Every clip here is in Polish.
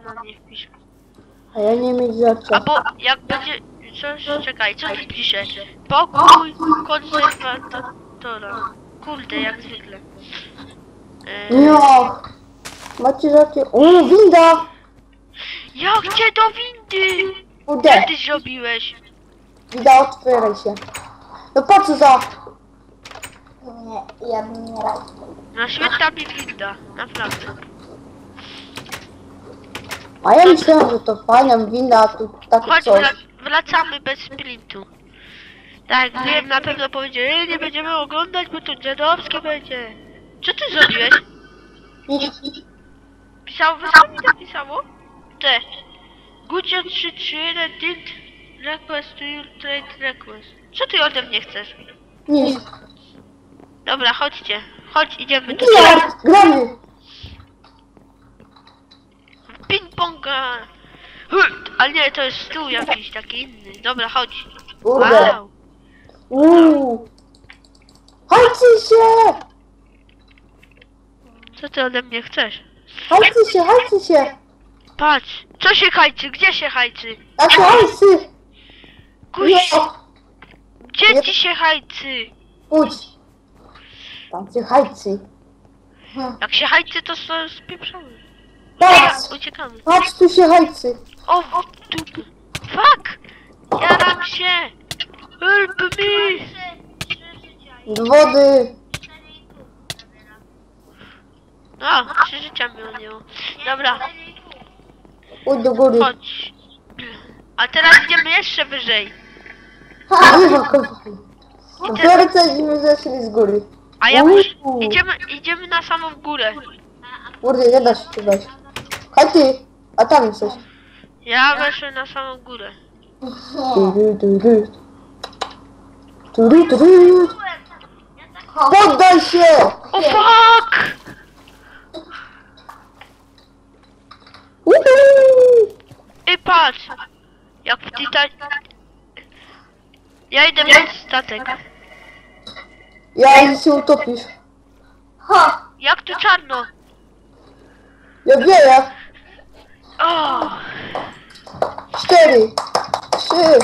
na nie wpisz. A ja nie mieć żarcia. Albo jak będzie coś, czekaj, co tu pisze? Pokój konserwatora. Kurde, jak zwykle. E, Nie. Macie żarcie. O, winda! ja chcę do windy! Kurde, Co ty zrobiłeś? winda, otwieraj się. No po co za... Nie, ja bym nie rał. Na świetna mi winda, naprawdę. A ja myślałem, że to fajna winda, a tu takie Chodź, coś. wra- wracamy bez sprintu. Tak, wiem, na pewno powiedział, "Ej, nie będziemy oglądać, bo to dziadowskie będzie. Co ty zrobiłeś? Pisało, co mi to pisało? Te. Gucio 331 did request to your trade request. Co ty ode mnie chcesz? Nic. Dobra, chodźcie. Chodź, idziemy do Bilard, gramy. Ping-ponga. Hurt, Ale nie, to jest stół jakiś taki inny. Dobra, chodź. Kurde. Wow. Uuu. Hajcy się! Co ty ode mnie chcesz? Hajcy się, hajcy się! Patrz, co się hajczy? Gdzie się hajczy? Nasze hajcy! Kuś, Nie, gdzie ci się hajcy? pójdź. Tam się hajcy. Jak się hajcy, to są spieprzony. Patrz, Uciekamy. patrz tu się hajcy. O, w dupę. Fuck! Jaram się! Help me! Do wody. No, trzy życia mi odjęło. Dobra, Pójdź do góry. chodź. A teraz idziemy jeszcze wyżej. Nie ma cośmy zeszli z góry. A ja muszę... Uuu. Idziemy, idziemy na samą górę. Kurde, nie da się tu wejść. Hajty, a tam jesteś. Ja weszłem na samą górę. Tury, tury. Tury, tury. Poddaj się! O fuck! Uhu. I patrz! Jak w Titan... Ja idę pod statek. Ja się utopisz. Ha! Jak tu czarno! Ja wieję. O! Cztery. Trzy.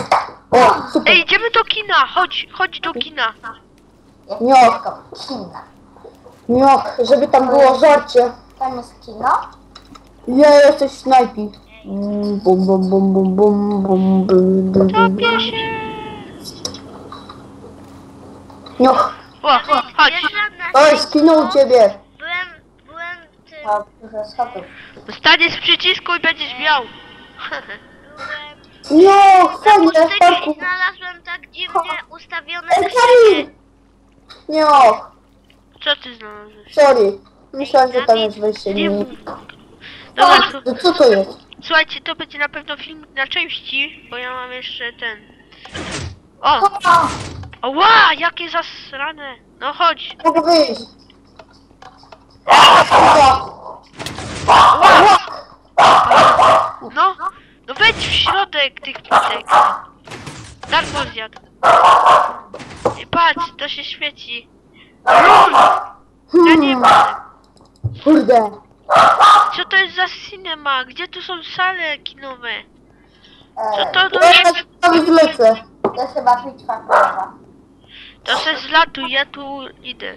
O, super. Ej, idziemy do kina! Chodź, chodź do kina! Nioch, Kina. nioch, żeby tam było żarcie. Tam jest kino? Ja jesteś snajpi. Mm, Bum, bum, bum, bum, bum, bum, bum, bum, bum. Topię się! Nioch, O, chodź! oj, skinął ciebie. Byłem, byłem... A, dużo schodów. Stanie z przycisku i będziesz miał! Nioch, fajnie, w parku. znalazłem tak dziwnie ustawione Ej, Kamil! Nioch, Co ty znalazłeś? sorry. Myślałem, że tam jest wejście. Nie Nie. mów. Dobra, To co to jest? słuchajcie, to będzie na pewno film na części, bo ja mam jeszcze ten... O! Ła, jakie zasrane! No chodź! Mogę wyjść. No! No wejdź w środek tych pitek! Darmo zjadł. I patrz, to się świeci. LOL! Ja nie Hmm, będę. kurde. Co to jest za cinema? Gdzie tu są sale kinowe? Co E, to to Ja jest? tam zlecę. to chyba bitwa królowa. To se zlatuj, ja tu idę.